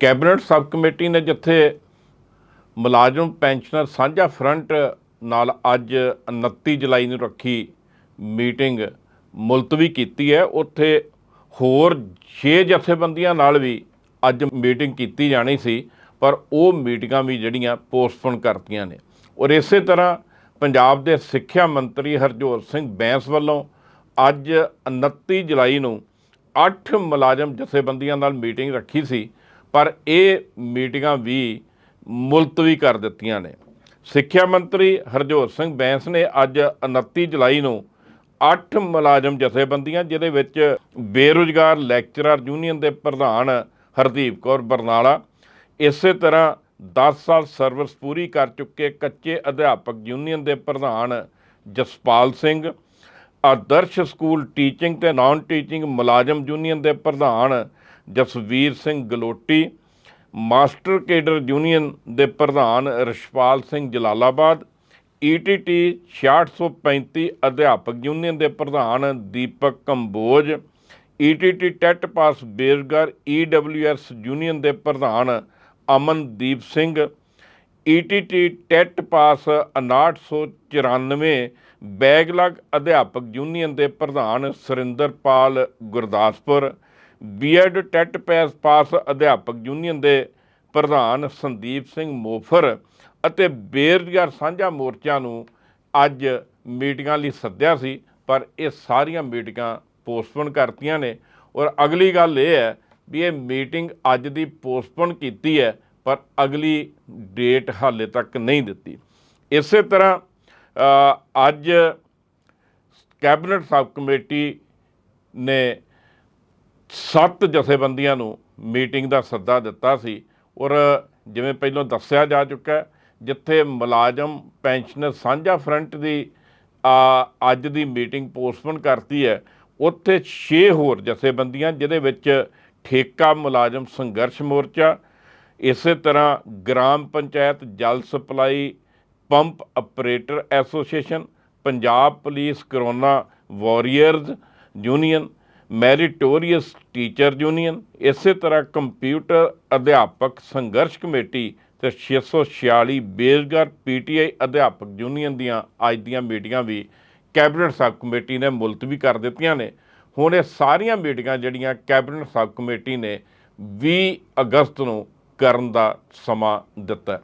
Cabinet sub committee ਨੇ ਜਿੱਥੇ ਮੁਲਾਜ਼ਮ, ਪੈਨਸ਼ਨਰ ਸਾਂਝਾ ਫਰੰਟ ਨਾਲ ਅੱਜ 29 ਜੁਲਾਈ ਨੂੰ ਰੱਖੀ ਮੀਟਿੰਗ ਮੁਲਤਵੀ ਕੀਤੀ ਹੈ। ਉੱਥੇ ਹੋਰ 6 ਜਥੇਬੰਦੀਆਂ ਨਾਲ ਵੀ ਅੱਜ ਮੀਟਿੰਗ ਕੀਤੀ ਜਾਣੀ ਸੀ, ਪਰ ਉਹ ਮੀਟਿੰਗਾਂ ਵੀ ਜਿਹੜੀਆਂ ਪੋਸਟਪੋਨ ਕਰਤੀਆਂ ਨੇ। ਔਰ ਇਸੇ ਤਰ੍ਹਾਂ ਪੰਜਾਬ ਦੇ ਸਿੱਖਿਆ ਮੰਤਰੀ ਹਰਜੋਤ ਸਿੰਘ ਬੈਂਸ ਵੱਲੋਂ ਅੱਜ 29 ਜੁਲਾਈ ਨੂੰ 8 ਮੁਲਾਜ਼ਮ ਜਥੇਬੰਦੀਆਂ ਨਾਲ ਮੀਟਿੰਗ ਰੱਖੀ ਸੀ। ਪਰ ਇਹ ਮੀਟਿੰਗਾਂ ਵੀ ਮੁਲਤਵੀ ਕਰ ਦਿੱਤੀਆਂ ਨੇ। ਸਿੱਖਿਆ ਮੰਤਰੀ ਹਰਜੋਤ ਸਿੰਘ ਬੈਂਸ ਨੇ ਅੱਜ 29 ਜੁਲਾਈ ਨੂੰ 8 ਮੁਲਾਜ਼ਮ ਜਥੇਬੰਦੀਆਂ, ਜਿਹਦੇ ਵਿੱਚ ਬੇਰੁਜ਼ਗਾਰ ਲੈਕਚਰਰ ਯੂਨੀਅਨ ਦੇ ਪ੍ਰਧਾਨ ਹਰਦੀਪ ਕੌਰ ਬਰਨਾਲਾ, ਇਸੇ ਤਰ੍ਹਾਂ 10 ਸਾਲ ਸਰਵਿਸ ਪੂਰੀ ਕਰ ਚੁੱਕੇ ਕੱਚੇ ਅਧਿਆਪਕ ਯੂਨੀਅਨ ਦੇ ਪ੍ਰਧਾਨ ਜਸਪਾਲ ਸਿੰਘ, ਆਦਰਸ਼ ਸਕੂਲ ਟੀਚਿੰਗ ਤੇ ਨਾਨ ਟੀਚਿੰਗ ਮੁਲਾਜ਼ਮ ਯੂਨੀਅਨ ਦੇ ਪ੍ਰਧਾਨ Jasvir Singh Galoti, master cadre union ਦੇ ਪ੍ਰਧਾਨ ਰਸ਼ਪਾਲ ਸਿੰਘ ਜਲਾਲਾਬਾਦ ਈਟੀਟੀ 6635 ਅਧਿਆਪਕ ਯੂਨੀਅਨ ਦੇ ਪ੍ਰਧਾਨ Deepak Kamboj ETT TET pass ਬੇਰਗਰ EWS union ਦੇ ਪ੍ਰਧਾਨ Amandeep Singh ETT TET pass 5994 backlog ਅਧਿਆਪਕ ਯੂਨੀਅਨ ਦੇ ਪ੍ਰਧਾਨ Surinderpal Gurdaspur BEd TET ਪੈਸ pass ਅਧਿਆਪਕ ਯੂਨੀਅਨ ਦੇ ਪ੍ਰਧਾਨ ਸੰਦੀਪ ਸਿੰਘ ਮੋਫਰ ਅਤੇ ਬੇਰੁਜ਼ਗਾਰ ਸਾਂਝਾ ਮੋਰਚਾ ਨੂੰ ਅੱਜ ਮੀਟਿੰਗਾਂ ਲਈ ਸੱਦਿਆ ਸੀ, ਪਰ ਇਹ ਸਾਰੀਆਂ ਮੀਟਿੰਗਾਂ ਪੋਸਟਪੋਨ ਕਰਤੀਆਂ ਨੇ। ਔਰ ਅਗਲੀ ਗੱਲ ਇਹ ਹੈ ਵੀ ਇਹ ਮੀਟਿੰਗ ਅੱਜ ਦੀ ਪੋਸਟਪੋਨ ਕੀਤੀ ਹੈ, ਪਰ ਅਗਲੀ ਡੇਟ ਹਾਲੇ ਤੱਕ ਨਹੀਂ ਦਿੱਤੀ। ਇਸੇ ਤਰ੍ਹਾਂ ਅੱਜ ਕੈਬਨਿਟ ਸਬ ਕਮੇਟੀ ਨੇ ਸੱਤ ਜਥੇਬੰਦੀਆਂ ਨੂੰ ਮੀਟਿੰਗ ਦਾ ਸੱਦਾ ਦਿੱਤਾ ਸੀ। ਔਰ ਜਿਵੇਂ ਪਹਿਲਾਂ ਦੱਸਿਆ ਜਾ ਚੁੱਕਾ ਜਿੱਥੇ ਮੁਲਾਜ਼ਮ ਪੈਨਸ਼ਨਰ ਸਾਂਝਾ ਫਰੰਟ ਦੀ ਅੱਜ ਦੀ ਮੀਟਿੰਗ ਪੋਸਟਪੋਨ ਕਰਤੀ ਹੈ, ਉੱਥੇ 6 ਹੋਰ ਜਥੇਬੰਦੀਆਂ, ਜਿਹਦੇ ਵਿੱਚ ਠੇਕਾ ਮੁਲਾਜ਼ਮ ਸੰਘਰਸ਼ ਮੋਰਚਾ, ਇਸੇ ਤਰ੍ਹਾਂ ਗ੍ਰਾਮ ਪੰਚਾਇਤ ਜਲ supply pump operator association, Punjab police corona warriors union meritorious teacher union, ਇਸੇ ਤਰ੍ਹਾਂ ਕੰਪਿਊਟਰ ਅਧਿਆਪਕ ਸੰਘਰਸ਼ ਕਮੇਟੀ ਤੇ 646 ਬੇਰੁਜ਼ਗਾਰ ਪੀਟੀਆਈ ਅਧਿਆਪਕ ਯੂਨੀਅਨ ਦੀਆਂ ਅੱਜ ਦੀਆਂ ਮੀਟਿੰਗਾਂ ਵੀ ਕੈਬਨਿਟ ਸਬ ਕਮੇਟੀ ਨੇ ਮੁਲਤਵੀ ਕਰ ਦਿੱਤੀਆਂ ਨੇ। ਹੁਣ ਇਹ ਸਾਰੀਆਂ ਮੀਟਿੰਗਾਂ ਜਿਹੜੀਆਂ ਕੈਬਨਿਟ ਸਬ ਕਮੇਟੀ ਨੇ 20 ਅਗਸਤ ਨੂੰ ਕਰਨ ਦਾ ਸਮਾਂ ਦਿੱਤਾ।